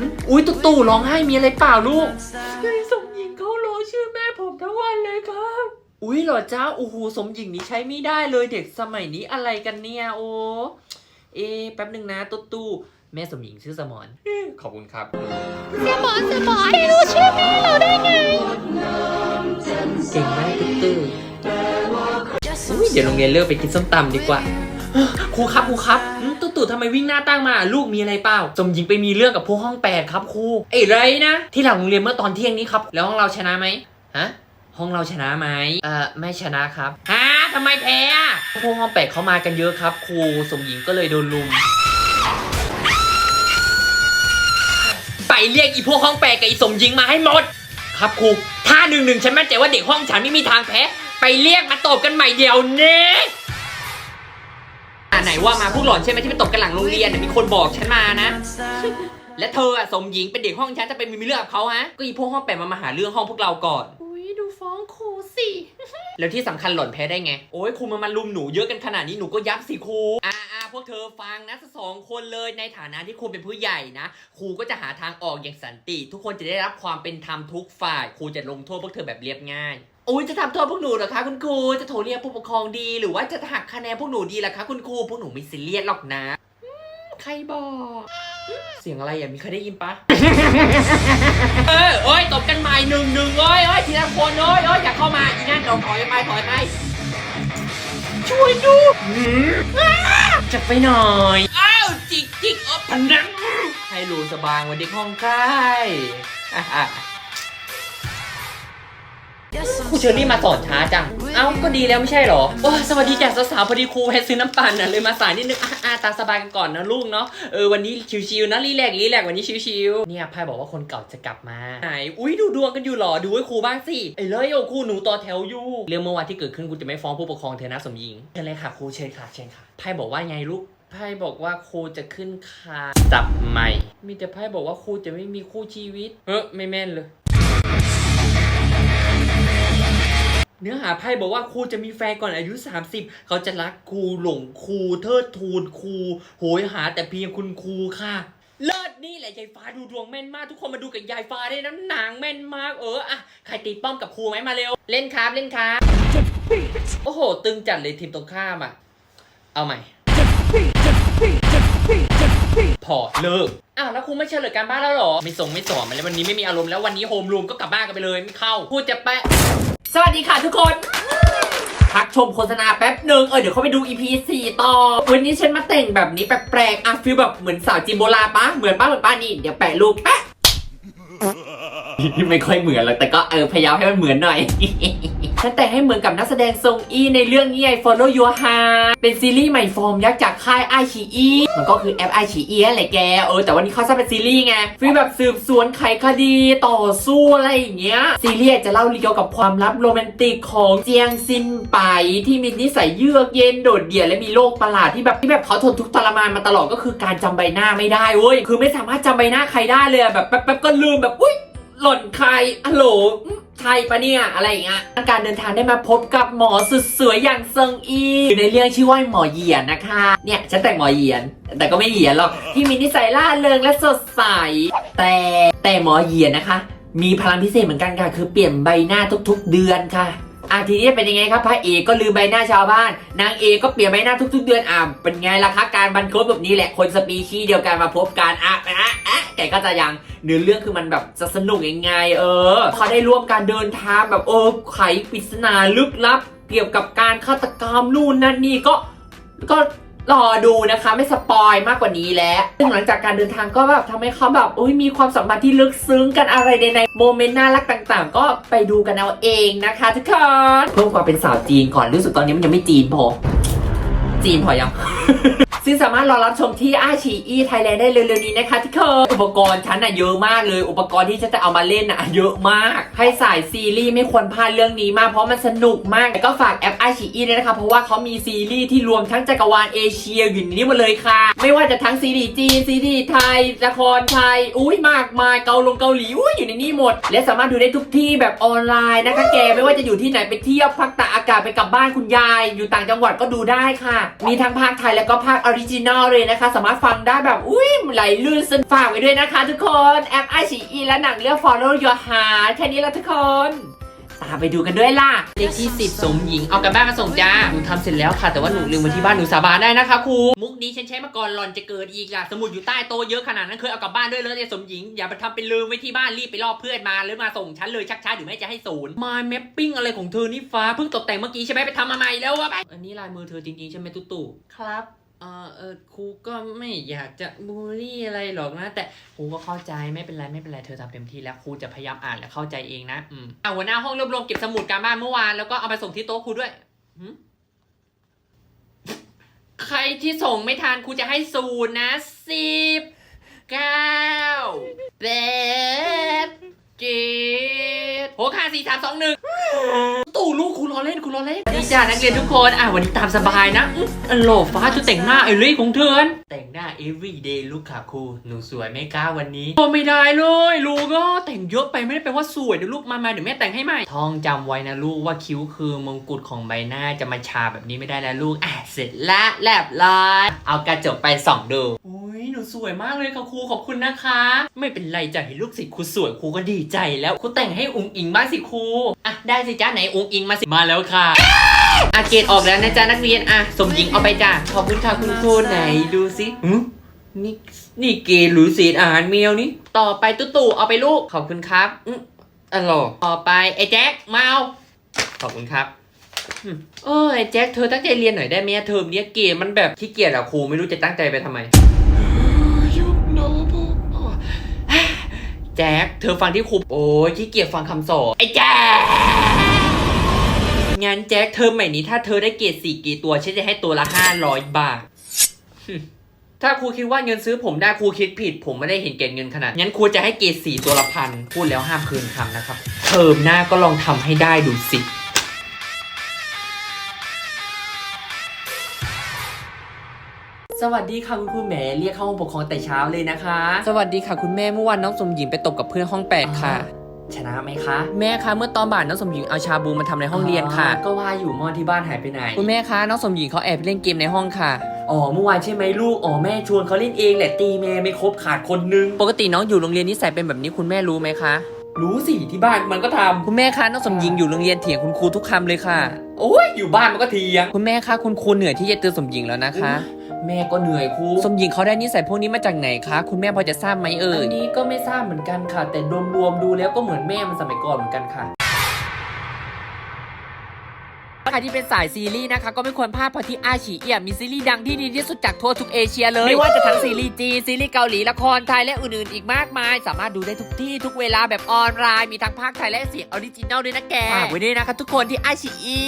หึอุ้ยตุ๊ตู่ร้องไห้มีอะไรเปล่าลูกยายสมหญิงเขารอชื่อแม่ผมทั้งวันเลยครับ อุ้ยเหรอจ้าโอ้โหสมหญิงนี่ใช้ไม่ได้เลยเด็กสมัยนี้อะไรกันเนี่ยโอ้เอะแป๊บหนึ่งนะตุ๊ตู่แม่สมหญิงชื่อสมอนขอบคุณครับเสียหมอนเสียหมอนไม่รู้ชื่อแม่เราได้ไงเก่งมากตุ๊ตู่อุ้ยเดี๋ยวโรงเรียนเลิกไปกินส้มตำดีกว่า ครูครับครูครับอืมตุ๊ตู่ทำไมวิ่งหน้าตั้งมา ลูกมีอะไรเปล่า สมหญิงไปมีเรื่องกับพวกห้องแปดครับครูไอ้ไรนะ ที่หลังโรงเรียนเมื่อตอนเที่ยงนี้ครับ แล้วห้องเราชนะไหมฮะห้องเราชนะไหมเอ่อไม่ชนะครับฮะทำไมแพ้พวกห้องแปดเขามากันเยอะครับ ครูสมหญิงก็เลยโดนลุมไปเรียกอีพวกห้องแปดกับอีสมหญิงมาให้หมด ครับครูถ้าหนึ่งหนึ่งฉันมั่นใจว่าเด็กห้องฉันไม่มีทางแพ้ ไปเรียกมาตบกันใหม่เดี๋ยวนี้ ไหนว่ามาพวกหล่อนใช่ไหมที่ไปตบกันหลังโรงเรียนน่ะมีคนบอกฉันมานะ และเธออะสมหญิงเป็นเด็กห้องฉันจะไปมีเรื่องกับเขาฮะก็อีพวกห้องแปดมามาหาเรื่องห้องพวกเราก่อน อุ้ยดูฟ้องครูสิ แล้วที่สำคัญหล่อนแพ้ได้ไง โอ้ยครูมันมาลุมหนูเยอะกันขนาดนี้หนูก็ยับสิครูอ่าอ่า พวกเธอฟังนะสองคนเลยในฐานะที่ครูเป็นผู้ใหญ่นะครูก็จะหาทางออกอย่างสันติ ทุกคนจะได้รับความเป็นธรรมทุกฝ่ายครูจะลงโทษพวกเธอแบบเรียบง่ายโอ้ยจะทำโทษพวกหนูเหรอคะคุณครูจะโทรเรียกผู้ปกครองดี หรือว่าจะหักคะแนนพวกหนูดีล่ะคะคุณครูพวกหนูไม่ซีเรียสหรอกนะใครบอกเสียงอะไรอะมีใครได้ยินปะเออโอ้ยตบกันใหม่หนึ่งหนึ่งโอ้ยโอ้ยทีละคนโอ้ยโอ้ยอย่าเข้ามาอีนั่นเราถอยไปถอยไปช่วยดู จะไปหน่อย อ้าวจิกจิกออพนังให้รู้สบางวันเด็กห้องใกล้ ครูเชอรี่มาสอนช้าจัง เอ้า ก็ดีแล้วไม่ใช่เหรอ โอ้ยสวัสดีจ้ะสาวๆพอดีครูให้ซื้อน้ำปั่นน่ะเลยมาสายนิดนึงอะอะตามสบายกันก่อนนะลูกเนาะ เออวันนี้ชิวๆนะรีแลกซ์รีแลกซ์วันนี้ชิวๆเนี่ยไพ่บอกว่าคนเก่าจะกลับมาไหนอุ้ยดูดวงกันอยู่เหรอ ดูให้ครูบ้างสิ ไอ้เลยโอ้ครูหนูต่อแถวอยู่ เรื่องเมื่อวานที่เกิดขึ้นกูจะไม่ฟ้องผู้ปกครองเธอนะสมหญิงเชิญเลยค่ะครูเชิญค่ะเชิญค่ะไพ่บอกว่าไงลูกไพ่บอกว่าครูจะขึ้นคานจับใหม่ มีแต่ไพ่บอกว่าครูจะไม่มีคู่ชีวิต เออไม่แม่นเลย เนื้อหาไพ่บอกว่าครูจะมีแฟนก่อนอายุ 30 เขาจะรักครูหลงครูเทิดทูนครูโหยหาแต่เพียงคุณครูค่ะ เลิศนี่แหละยายฟ้าดูดวงแม่นมาก ทุกคนมาดูกับยายฟ้าได้น้ำหนังแม่นมากเอออะใครตีป้อมกับครูไหมมาเร็ว เล่นครับเล่นครับโอ้โห ตึงจัดเลยทีมตรงข้ามอะ เอาใหม่พอเลิกอ้าวแล้วครูไม่เฉลยการบ้านแล้วหรอ ไม่ส่งไม่สอนมาแล้ววันนี้ไม่มีอารมณ์แล้ววันนี้โฮมรูมก็กลับบ้านกันไปเลยไม่เข้าพูดจะแปะ สวัสดีค่ะทุกคน พักชมโฆษณาแป๊บหนึ่งเออเดี๋ยวเขาไปดู EP 4 ต่อ วันนี้ฉันมาแต่งแบบนี้แปลกๆอะฟิลแบบเหมือนสาวจีนโบราณปะเหมือนป้าเหมือนป้านี่ เดี๋ยวแปะรูปแปะ ไม่ค่อยเหมือนหรอกแต่ก็เออพยายามให้มันเหมือนหน่อย ฉันแต่งให้เหมือนกับนักแสดงทรงอีในเรื่องนี้ไง Follow Your Heart เป็นซีรีส์ใหม่ฟอร์มยักษ์จากค่ายไอชีอีมันก็คือแอปไอชีอีแหละแก เออแต่วันนี้เขาสร้างเป็นซีรีส์ไงฟีลแบบสืบสวนไขคดีต่อสู้อะไรอย่างเงี้ย ซีรีส์จะเล่าเกี่ยวกับความลับโรแมนติกของเจียงซินไปที่มีนิสัยเยือกเย็นโดดเดี่ยวและมีโรคประหลาดที่แบบที่แบบเขาทนทุกข์ทรมานมาตลอดก็คือการจำใบหน้าไม่ได้เว้ยคือไม่สามารถจำใบหน้าใครได้เลยแบบแป๊บๆก็ลืมแบบอุ้ยหล่นใครอะโหล ใช่ปะเนี่ย อะไรอย่างเงี้ยการเดินทางได้มาพบกับหมอสุดสวยอย่างเซิงอีในเรื่องชื่อว่าหมอเหยียนนะคะ เนี่ยฉันแต่งหมอเหยียน แต่ก็ไม่เหยียนหรอกที่มีนิสัยล่าเริงและสดใส แต่แต่หมอเหยียนนะคะ มีพลังพิเศษเหมือนกันค่ะ คือเปลี่ยนใบหน้าทุกๆเดือนค่ะ อะทีนี้เป็นยังไงครับพระเอกก็ลืมใบหน้าชาวบ้าน นางเอกก็เปลี่ยนใบหน้าทุก ๆ เดือนอะเป็นไงล่ะคะการบันคบแบบนี้แหละคนสปีชีเดียวกันมาพบกันอะอะอะแกก็จะยังเนื้อเรื่องคือมันแบบจะสนุกยังไง เออเขาได้ร่วมการเดินทางแบบเออไขปริศนาลึกลับ เกี่ยวกับการฆาตกรรมนู่นนั่นนี่ก็ก็ รอดูนะคะไม่สปอยมากกว่านี้แล้วซึ่งหลังจากการเดินทางก็แบบทำให้เขาแบบอุ้ยมีความสัมพันธ์ที่ลึกซึ้งกันอะไรในในโมเมนต์น่ารักต่าง ๆ ก็ไปดูกันเอาเองนะคะทุกคนเพิ่มความเป็นสาวจีนก่อนรู้สึกตอนนี้มันยังไม่จีนพอ จีนพอยัง ซึ่งสามารถรอรับชมที่อาชีอีไทยแลนด์ได้เร็วๆนี้นะคะที่เคยอุปกรณ์ฉันน่ะเยอะมากเลย อุปกรณ์ที่ฉันจะเอามาเล่นน่ะเยอะมากให้สายซีรีส์ไม่ควรพลาดเรื่องนี้มากเพราะมันสนุกมากแล้วก็ฝากแอปอาชีอีด้วยนะคะ เพราะว่าเขามีซีรีส์ที่รวมทั้งจักรวาลเอเชียอยู่ในนี้หมดเลยค่ะ ไม่ว่าจะทั้งซีรีส์จีนซีรีส์ไทยละครไทยอุ้ยมากมายเกาลงเกาหลีอุ้ยอยู่ในนี้หมด และสามารถดูได้ทุกที่แบบออนไลน์นะคะ แกไม่ว่าจะอยู่ที่ไหนไปเที่ยวพักตากอากาศไปกลับบ้านคุณยาย อยู่ต่างจังหวัดก็ดูได้ค่ะมีทั้งภาคไทยแล้วก็ภาคออริจินอลเลยนะคะ สามารถฟังได้แบบ อุ้ยไหลลื่นสนฝากไว้ด้วยนะคะ ทุกคนแอปไอชีอีและหนังเรื่อง Follow Your Heart แค่นี้ละทุกคน ตามไปดูกันด้วยล่ะเลขที่สิบสมหญิงเอากันบ้านมาส่งจ้าหนูทำเสร็จแล้วค่ะ แต่ว่าหนูลืมไว้ที่บ้านหนูสาบานได้นะคะครูมุก นี้ฉันใช้มาก่อนหล่อนจะเกิดอีกล่ะสมุดอยู่ใต้โต๊ะเยอะขนาดนั้นเคยเอากลับบ้านด้วยเลยเนี่ยสมหญิงอย่าไปทำเป็นลืมไว้ที่บ้านรีบไปรอบเพื่อนมาหรือมาส่งฉันเลยชักช้าเดี๋ยวแม่จะให้ศูนย์ My Mapping อะไรของเธอนี่ฟ้าเพิ่งตกแต่งเมื่อกี้ใช่ไหมไปทำมาใหม่แล้ววะไปอันนี้ลายมือเธอจริงๆใช่ไหมตุ๊ตู่ครับเออเออครูก็ไม่อยากจะบูลลี่อะไรหรอกนะ แต่ครูก็เข้าใจไม่เป็นไรไม่เป็นไรเธอทำเต็มที่แล้วครูจะพยายามอ่านและเข้าใจเองนะอืมอ่าหัวหน้าห้องรวบรวมเก็บสมุดการบ้านเมื่อวานแล้วก็เอาไปส่งที่โต๊ะครูด้วยหืม ใครที่ส่งไม่ทันครูจะให้ศูนย์นะสิบเก้าแปดเจ็ดหกห้าสี่สามสองหนึ่ง ลูกครูล้อเล่นครูล้อเล่นนี่จ้านักเรียนทุกคนอะวันนี้ตามสบายนะอื้ออันโหลฟ้าจะแต่งหน้าไอ้ลี่ของเธอแต่งหน้า every day ลูกค่ะครูหนูสวยไหมก้าวันนี้โอ้ไม่ได้เลยลูกก็แต่งเยอะไปไม่ได้แปลว่าสวยเดี๋ยวลูกมามาเดี๋ยวแม่แต่งให้ใหม่ท่องจำไว้นะลูกว่าคิ้วคือมงกุฎของใบหน้าจะมาชาแบบนี้ไม่ได้นะลูกอะเสร็จละแลบร้อยเอากระจกไปส่องดูอุ้ยห นูสวยมากเลยค่ะครูขอบคุณนะคะ ไม่เป็นไรจ้ะเห็นลูกศิษย์ครูสวยครูก็ดีใจแล้วครูแต่งให้อุงอิงบ้างสิครูอะได้สิจ้าไหนอุงอิงมาสิมาแล้วค่ะอาเกตออกแล้วนะจ๊ะนักเรียนอะสมหญิงเอาไปจ้ะขอบคุณค่ะคุณครูไหนดูสิหืมนี่นี่เกตหรือเศษอาหารแมวนี่ต่อไปตุ๊ตู่เอาไปลูกขอบคุณครับอืมอร่อยต่อไปไอ้แจ็คมาเอาขอบคุณครับอืมเออไอ้แจ็คเธอตั้งใจเรียนหน่อยได้ไหมอะเทอมเนี้ยเกตมันแบบขี้เกียจอะครูไม่รู้จะตั้งใจไปทำไม แจ็คเธอฟังที่ครูโอ้ยขี้เกียจฟังคำสอนไอ้แจ็คงั้นแจ็คเทอมใหม่นี้ถ้าเธอได้เกรดสี่กี่ตัวฉันจะให้ตัวละห้าร้อยบาทถ้าครูคิดว่าเงินซื้อผมได้ครูคิดผิด ผมไม่ได้เห็นเกณฑ์เงินขนาดงั้นครูจะให้เกรดสี่ตัวละพันพูดแล้วห้ามคืนคำนะครับเทอมหน้าก็ลองทำให้ได้ดูสิ สวัสดีค่ะคุณครูแหมเรียกเข้าห้องปกครองแต่เช้าเลยนะคะ สวัสดีค่ะคุณแม่เมื่อวานน้องสมหญิงไปตบกับเพื่อนห้องแปดค่ะ ชนะไหมคะแม่คะเมื่อตอนบ่ายน้องสมหญิงเอาชาบูมาทำในห้องเรียนค่ะก็ว่าอยู่มอที่บ้านหายไปไหน คุณแม่คะน้องสมหญิงเขาแอบไปเล่นเกมในห้องค่ะ อ๋อเมื่อวานใช่ไหมลูก อ๋อแม่ชวนเขาเล่นเองแหละตีแม่ไม่ครบขาดคนนึง ปกติน้องอยู่โรงเรียนนิสัยเป็นแบบนี้คุณแม่รู้ไหมคะ รู้สิที่บ้านมันก็ทำคุณแม่คะน้องสมหญิงอยู่โรงเรียนเถียงคุณครูทุกคำเลยค่ะ โอ้ยอยู่บ้านมันก็เถียง คุณแม่คะคุณครูเหนื่อยที่จะเตือนสมหญิงแล้วนะคะ แม่ก็เหนื่อยครูสมหญิงเขาได้นิสัยพวกนี้มาจากไหนคะ คุณแม่พอจะทราบไหมเอ่ย อันนี้ก็ไม่ทราบเหมือนกันค่ะ แต่รวมๆดูแล้วก็เหมือนแม่มันสมัยก่อนเหมือนกันค่ะ ใครที่เป็นสายซีรีส์นะคะ ก็ไม่ควรพลาดเพราะที่อาชีเอียมีซีรีส์ดังที่ดีที่สุดจากทั่วทุกเอเชียเลย ไม่ว่าจะทั้งซีรีส์จีนซีรีส์เกาหลี ละครไทยและอื่นๆ อีกมากมาย สามารถดูได้ทุกที่ทุกเวลาแบบออนไลน์ มีทั้งภาคไทยและเสียงออริจินัลด้วยนะแกฝากไว้ด้วยนะคะทุกคนที่อาชีอี